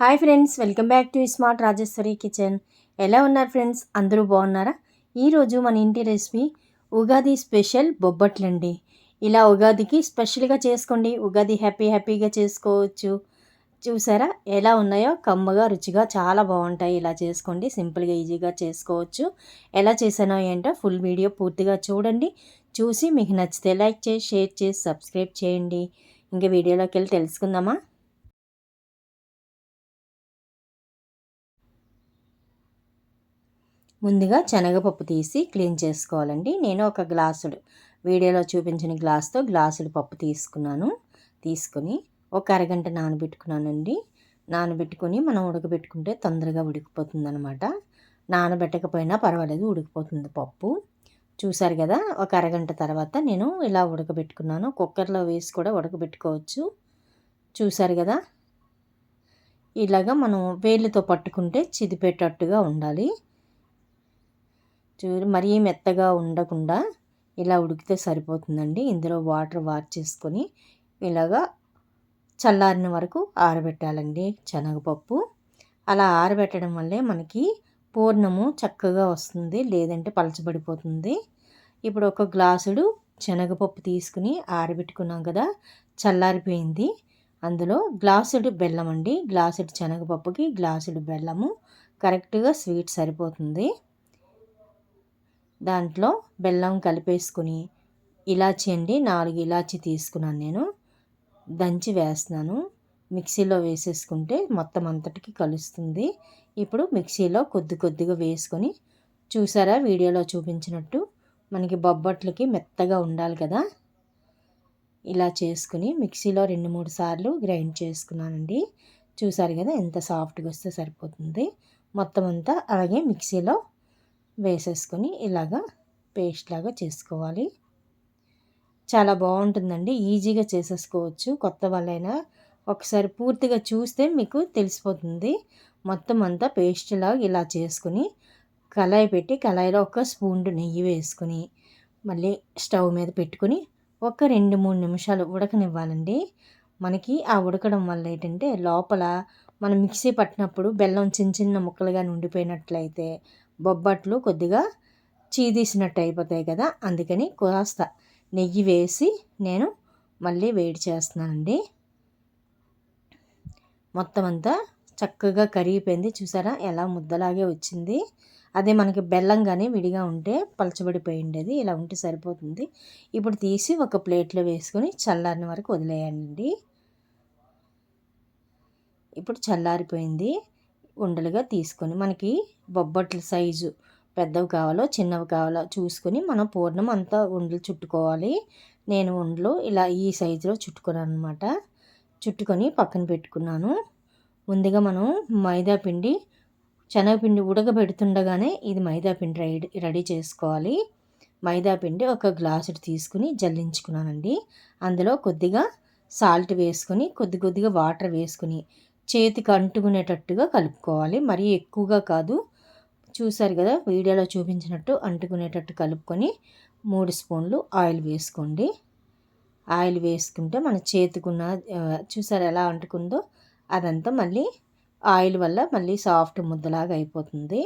Hi friends welcome back to smart Rajeshwari kitchen. ఎలా ఉన్నారు friends? అందరూ బాగున్నారా? ఈరోజు మన ఇంటి రెసిపీ ఉగాది స్పెషల్ బొబ్బట్లండి. ఇలా ఉగాదికి స్పెషల్గా చేసుకోండి. ఉగాది హ్యాపీ హ్యాపీగా చేసుకోవచ్చు. చూసారా? ఎలా ఉన్నాయో? కమ్మగా రుచిగా చాలా బాగుంటాయి. ఇలా చేసుకోండి. సింపుల్గా ఈజీగా చేసుకోవచ్చు. ఎలా చేసానో ఏంటో ఫుల్ వీడియో పూర్తిగా చూడండి. చూసి మీకు నచ్చితే లైక్ చేసి షేర్ చేసి సబ్స్క్రైబ్ చేయండి. ఇంకా వీడియోలోకి వెళ్ళి తెలుసుకుందామా? ముందుగా శనగపప్పు తీసి క్లీన్ చేసుకోవాలండి. నేను ఒక గ్లాసుడు వీడియోలో చూపించిన గ్లాస్తో గ్లాసుడు పప్పు తీసుకున్నాను. తీసుకొని ఒక అరగంట నానబెట్టుకున్నానండి. నానబెట్టుకొని మనం ఉడకబెట్టుకుంటే తొందరగా ఉడికిపోతుంది అనమాట నానబెట్టకపోయినా పర్వాలేదు ఉడికిపోతుంది పప్పు. చూసారు కదా ఒక అరగంట తర్వాత నేను ఇలా ఉడకబెట్టుకున్నాను. కుక్కర్లో వేసి కూడా ఉడకబెట్టుకోవచ్చు. చూసారు కదా ఇలాగా మనం వేళ్ళతో పట్టుకుంటే చిదిపేటట్టుగా ఉండాలి. చూడు మరీ మెత్తగా ఉండకుండా ఇలా ఉడికితే సరిపోతుందండి. ఇందులో వాటర్ వార్ చేసుకొని ఇలాగా చల్లారిన వరకు ఆరబెట్టాలండి శనగపప్పు. అలా ఆరబెట్టడం వల్లే మనకి పూర్ణము చక్కగా వస్తుంది లేదంటే పలచబడిపోతుంది. ఇప్పుడు ఒక గ్లాసుడు శనగపప్పు తీసుకుని ఆరబెట్టుకున్నాం కదా చల్లారిపోయింది. అందులో గ్లాసుడు బెల్లం అండి గ్లాసుడు శనగపప్పుకి గ్లాసుడు బెల్లము. కరెక్ట్గా స్వీట్ సరిపోతుంది. దాంట్లో బెల్లం కలిపేసుకుని ఇలాచి అండి నాలుగు ఇలాచి తీసుకున్నాను నేను. దంచి వేస్తున్నాను. మిక్సీలో వేసేసుకుంటే మొత్తం అంతటికి కలుస్తుంది. ఇప్పుడు మిక్సీలో కొద్ది కొద్దిగా వేసుకొని చూసారా వీడియోలో చూపించినట్టు మనకి బొబ్బట్లకి మెత్తగా ఉండాలి కదా. ఇలా చేసుకుని మిక్సీలో రెండు మూడు సార్లు గ్రైండ్ చేసుకున్నానండి. చూసారు కదా ఎంత సాఫ్ట్గా వస్తే సరిపోతుంది. మొత్తం అంతా అలాగే మిక్సీలో వేసేసుకొని ఇలాగా పేస్ట్ లాగా చేసుకోవాలి. చాలా బాగుంటుందండి. ఈజీగా చేసేసుకోవచ్చు. కొత్త వాళ్ళైనా ఒకసారి పూర్తిగా చూస్తే మీకు తెలిసిపోతుంది. మొత్తం అంతా పేస్ట్ లాగా ఇలా చేసుకుని కళాయి పెట్టి కళాయిలో ఒక స్పూన్ నెయ్యి వేసుకుని మళ్ళీ స్టవ్ మీద పెట్టుకుని ఒక రెండు మూడు నిమిషాలు ఉడకనివ్వాలండి. మనకి ఆ ఉడకడం వల్ల ఏంటంటే లోపల మనం మిక్సీ పట్టినప్పుడు బెల్లం చిన్న చిన్న ముక్కలుగా ఉండిపోయినట్లయితే బొబ్బట్లు కొద్దిగా చీదీసినట్టు అయిపోతాయి కదా అందుకని కాస్త నెయ్యి వేసి నేను మళ్ళీ వేడి చేస్తున్నానండి. మొత్తం అంతా చక్కగా కరిగిపోయింది. చూసారా ఎలా ముద్దలాగే వచ్చింది. అదే మనకి బెల్లం కానీ విడిగా ఉంటే పలచబడిపోయి ఉండేది ఇలా ఉంటే సరిపోతుంది. ఇప్పుడు తీసి ఒక ప్లేట్లో వేసుకొని చల్లారిన వరకు వదిలేయండి. ఇప్పుడు చల్లారిపోయింది. ఉండలుగా తీసుకొని మనకి బొబ్బట్ల సైజు పెద్దవి కావాలో చిన్నవి కావాలో చూసుకొని మనం పూర్ణం అంతా ఉండలు చుట్టుకోవాలి. నేను ఉండలు ఇలా ఈ సైజులో చుట్టుకున్నాను అనమాట చుట్టుకొని పక్కన పెట్టుకున్నాను. ముందుగా మనం మైదా పిండి శనగపిండి ఉడకబెడుతుండగానే ఇది మైదా పిండి రెడీ రెడీ చేసుకోవాలి. మైదా పిండి ఒక గ్లాసు తీసుకుని జల్లించుకున్నానండి. అందులో కొద్దిగా సాల్ట్ వేసుకొని కొద్ది కొద్దిగా వాటర్ వేసుకుని చేతికి అంటుకునేటట్టుగా కలుపుకోవాలి. మరీ ఎక్కువగా కాదు. చూసారు కదా వీడియోలో చూపించినట్టు అంటుకునేటట్టు కలుపుకొని మూడు స్పూన్లు ఆయిల్ వేసుకోండి. ఆయిల్ వేసుకుంటే మన చేతికున్న చూసారు ఎలా అంటుకుందో? అదంతా మళ్ళీ ఆయిల్ వల్ల మళ్ళీ సాఫ్ట్ ముద్దలాగా అయిపోతుంది.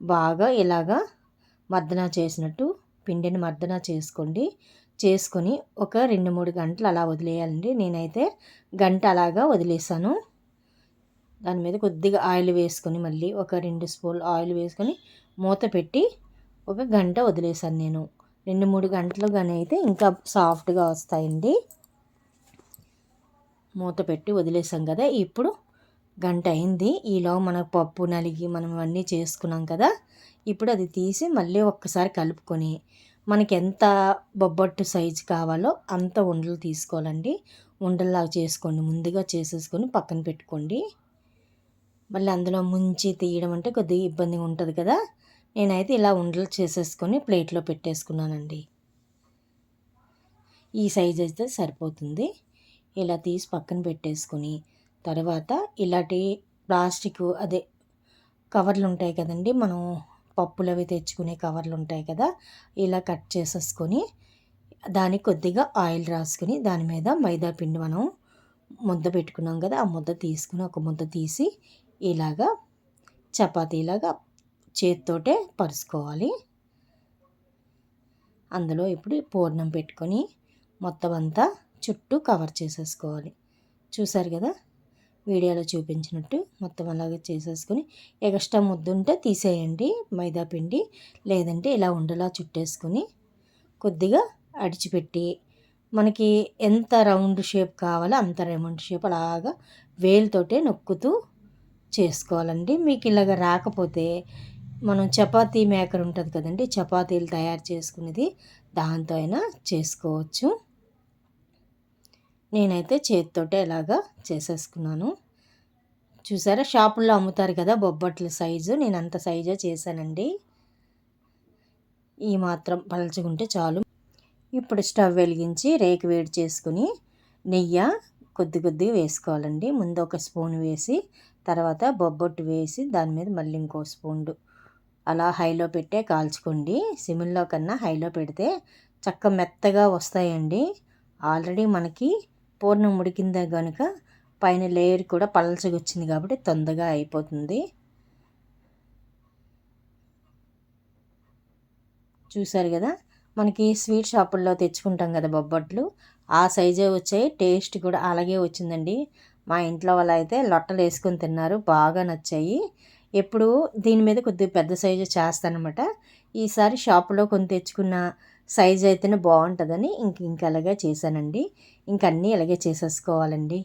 బాగా ఇలాగా మర్దన చేసినట్టు పిండిని మర్దన చేసుకోండి. చేసుకొని ఒక రెండు మూడు గంటలు అలా వదిలేయాలండి. నేనైతే గంట అలాగా వదిలేసాను. దాని మీద కొద్దిగా ఆయిల్ వేసుకొని మళ్ళీ ఒక రెండు స్పూన్లు ఆయిల్ వేసుకొని మూత పెట్టి ఒక గంట వదిలేసాను నేను. రెండు మూడు గంటలు కానీ అయితే ఇంకా సాఫ్ట్గా వస్తాయండి. మూత పెట్టి వదిలేసాం కదా ఇప్పుడు గంట అయింది. ఈలో మన పప్పు నలిగి మనం అన్నీ చేసుకున్నాం కదా ఇప్పుడు అది తీసి మళ్ళీ ఒక్కసారి కలుపుకొని మనకి ఎంత బొబ్బట్టు సైజు కావాలో అంత ఉండలు తీసుకోవాలండి. ఉండల్లాగా చేసుకోండి ముందుగా చేసేసుకొని పక్కన పెట్టుకోండి. మళ్ళీ అందులో ముంచి తీయడం అంటే కొద్దిగా ఇబ్బందిగా ఉంటుంది కదా. నేనైతే ఇలా ఉండలు చేసేసుకొని ప్లేట్లో పెట్టేసుకున్నానండి. ఈ సైజ్ అయితే సరిపోతుంది. ఇలా తీసి పక్కన పెట్టేసుకొని తర్వాత ఇలాంటి ప్లాస్టిక్ అదే కవర్లు ఉంటాయి కదండి. మనం పప్పులు అవి తెచ్చుకునే కవర్లు ఉంటాయి కదా. ఇలా కట్ చేసేసుకొని దానికి కొద్దిగా ఆయిల్ రాసుకొని దాని మీద మైదా పిండి మనం ముద్ద పెట్టుకున్నాం కదా. ఆ ముద్ద తీసుకుని ఒక ముద్ద తీసి ఇలాగా చపాతీలాగా చేతితోటే పరుచుకోవాలి. అందులో ఇప్పుడు పూర్ణం పెట్టుకొని మొత్తం అంతా చుట్టూ కవర్ చేసేసుకోవాలి. చూసారు కదా? వీడియోలో చూపించినట్టు మొత్తం అలాగే చేసేసుకొని ఎక్స్ట్రా ముద్దుంటే తీసేయండి మైదా పిండి లేదంటే ఇలా ఉండలా చుట్టేసుకొని కొద్దిగా అడిచిపెట్టి మనకి ఎంత రౌండ్ షేప్ కావాలో అంత రౌండ్ షేప్ అలాగా వేలుతోటే నొక్కుతూ చేసుకోవాలండి. మీకు ఇలాగ రాకపోతే మనం చపాతీ మేకర్ ఉంటుంది కదండి చపాతీలు తయారు చేసుకునేది దాంతో అయినా చేసుకోవచ్చు. నేనైతే చేతితోటే ఇలాగా చేసేసుకున్నాను. చూసారా షాపుల్లో అమ్ముతారు కదా బొబ్బట్ల సైజు నేను అంత సైజే చేశానండి. ఈ మాత్రం పలచుకుంటే చాలు. ఇప్పుడు స్టవ్ వెలిగించి రేకు వేడి చేసుకుని నెయ్యి కొద్ది కొద్దిగా వేసుకోవాలండి. ముందు ఒక స్పూన్ వేసి తర్వాత బొబ్బొట్టు వేసి దాని మీద మళ్ళీ ఇంకో స్పూండు అలా హైలో పెట్టే కాల్చుకోండి. సిమ్లో కన్నా హైలో పెడితే చక్క మెత్తగా వస్తాయండి. ఆల్రెడీ మనకి పూర్ణం ఉడికిందే కనుక పైన లేయర్ కూడా పలచగా వచ్చింది కాబట్టి తొందరగా అయిపోతుంది. చూసారు కదా? మనకి స్వీట్ షాపుల్లో తెచ్చుకుంటాం కదా బొబ్బట్లు. ఆ సైజే వచ్చాయి. టేస్ట్ కూడా అలాగే వచ్చిందండి. మా ఇంట్లో వాళ్ళు అయితే లొట్టలు వేసుకొని తిన్నారు. బాగా నచ్చాయి. ఎప్పుడు దీని మీద కొద్దిగా పెద్ద సైజు చేస్తానమాట ఈసారి షాపులో కొని తెచ్చుకున్న సైజు అయితేనే బాగుంటుందని ఇంక ఇంక అలాగే చేశానండి. ఇంక అన్నీ అలాగే చేసేసుకోవాలండి.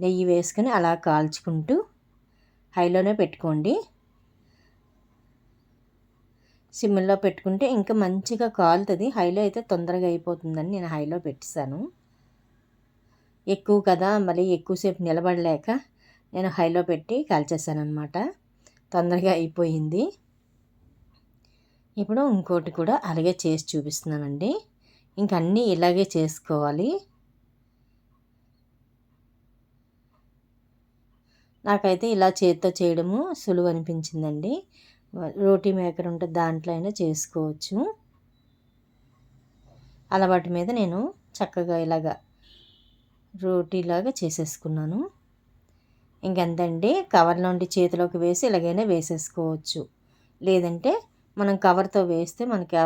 నెయ్యి వేసుకొని అలా కాల్చుకుంటూ హైలోనే పెట్టుకోండి. సిమ్లో పెట్టుకుంటే ఇంకా మంచిగా కాలుతుంది. హైలో అయితే తొందరగా అయిపోతుందని నేను హైలో పెట్టేశాను ఎక్కువ కదా మళ్ళీ ఎక్కువసేపు నిలబడలేక నేను హైలో పెట్టి కాల్చేసాను అనమాట తొందరగా అయిపోయింది. ఇప్పుడు ఇంకోటి కూడా అలాగే చేసి చూపిస్తున్నానండి. ఇంక అన్నీ ఇలాగే చేసుకోవాలి. నాకైతే ఇలా చేతితో చేయడము సులువు అనిపించిందండి. రోటీ మేకర్ ఉంటే దాంట్లో అయినా చేసుకోవచ్చు. అలవాటు మీద నేను చక్కగా ఇలాగా రోటీలాగా చేసేసుకున్నాను. ఇంకెంతండి కవర్ నుండి చేతిలోకి వేసి ఇలాగైనా వేసేసుకోవచ్చు. లేదంటే మనం కవర్తో వేస్తే మనకి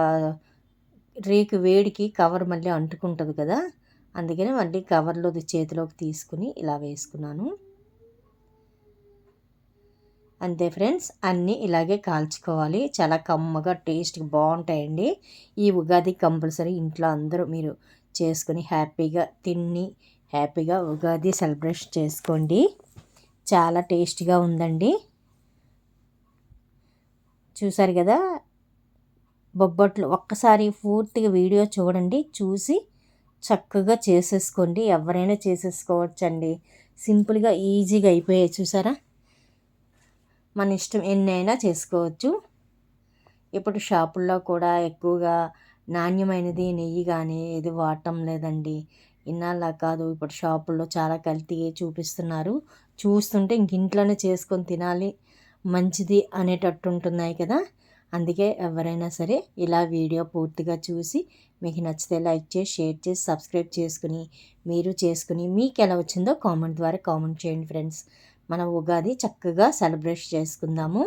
రేకు వేడికి కవర్ మళ్ళీ అంటుకుంటుంది కదా అందుకని మళ్ళీ కవర్లో చేతిలోకి తీసుకుని ఇలా వేసుకున్నాను. అంతే ఫ్రెండ్స్ అన్నీ ఇలాగే కాల్చుకోవాలి. చాలా కమ్మగా టేస్ట్గా బాగుంటాయండి. ఈ ఉగాది కంపల్సరీ ఇంట్లో అందరూ మీరు చేసుకుని హ్యాపీగా తిని హ్యాపీగా ఉగాది సెలబ్రేషన్ చేసుకోండి. చాలా టేస్టీగా ఉందండి. చూసారు కదా? బొబ్బట్లు ఒక్కసారి పూర్తిగా వీడియో చూడండి. చూసి చక్కగా చేసేసుకోండి. ఎవరైనా చేసేసుకోవచ్చండి. సింపుల్గా ఈజీగా అయిపోయాయి. చూసారా? మన ఇష్టం ఎన్నైనా చేసుకోవచ్చు. ఇప్పుడు షాపుల్లో కూడా ఎక్కువగా నాణ్యమైనది నెయ్యి కానీ ఏది వాడటం లేదండి. ఇన్నాళ్ళ కాదు ఇప్పుడు షాపుల్లో చాలా కల్తీ చూపిస్తున్నారు. చూస్తుంటే ఇంక ఇంట్లోనే చేసుకొని తినాలి మంచిది అనేటట్టు ఉంటున్నాయి కదా. అందుకే ఎవరైనా సరే ఇలా వీడియో పూర్తిగా చూసి మీకు నచ్చితే లైక్ చేసి షేర్ చేసి సబ్స్క్రైబ్ చేసుకుని మీరు చేసుకుని మీకు ఎలా వచ్చిందో కామెంట్ ద్వారా కామెంట్ చేయండి ఫ్రెండ్స్. మన ఉగాది చక్కగా సెలబ్రేట్ చేసుకుందాము.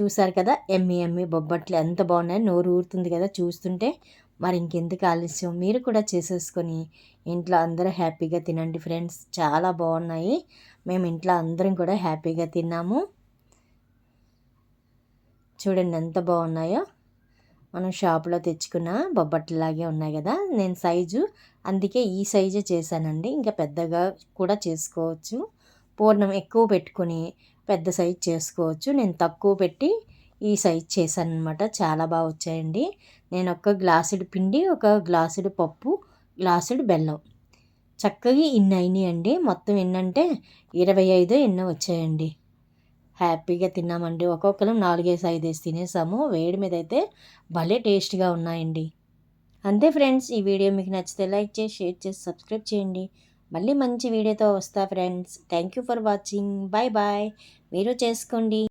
చూసారు కదా ఎమ్మి ఎమ్మి బొబ్బట్లు ఎంత బాగున్నాయి నోరు ఊరుతుంది కదా చూస్తుంటే. మరి ఇంకెందుకు ఆలస్యం? మీరు కూడా చేసేసుకొని ఇంట్లో అందరూ హ్యాపీగా తినండి ఫ్రెండ్స్. చాలా బాగున్నాయి. మేము ఇంట్లో అందరం కూడా హ్యాపీగా తిన్నాము. చూడండి ఎంత బాగున్నాయో. మనం షాప్లో తెచ్చుకున్న బొబ్బట్లాగే ఉన్నాయి కదా. నేను సైజు అందుకే ఈ సైజే చేశానండి. ఇంకా పెద్దగా కూడా చేసుకోవచ్చు. పూర్ణం ఎక్కువ పెట్టుకొని పెద్ద సైజ్ చేసుకోవచ్చు. నేను తక్కువ పెట్టి ఈ సైజ్ చేశాను అనమాట చాలా బాగా వచ్చాయండి. నేను ఒక గ్లాసుడు పిండి ఒక గ్లాసుడు పప్పు గ్లాసుడు బెల్లం. చక్కగా ఇన్ని అయినాయి అండి మొత్తం ఎన్నంటే ఇరవై ఐదు ఎన్నో వచ్చాయండి. హ్యాపీగా తిన్నామండి. ఒక్కొక్కరం నాలుగేసి ఐదేసి తినేసాము. వేడి మీద అయితే భలే టేస్ట్గా ఉన్నాయండి. అంతే ఫ్రెండ్స్ ఈ వీడియో మీకు నచ్చితే లైక్ చేసి షేర్ చేసి సబ్స్క్రైబ్ చేయండి. మళ్ళీ మంచి వీడియోతో వస్తా friends thank you for watching bye bye మీరు చేసుకోండి.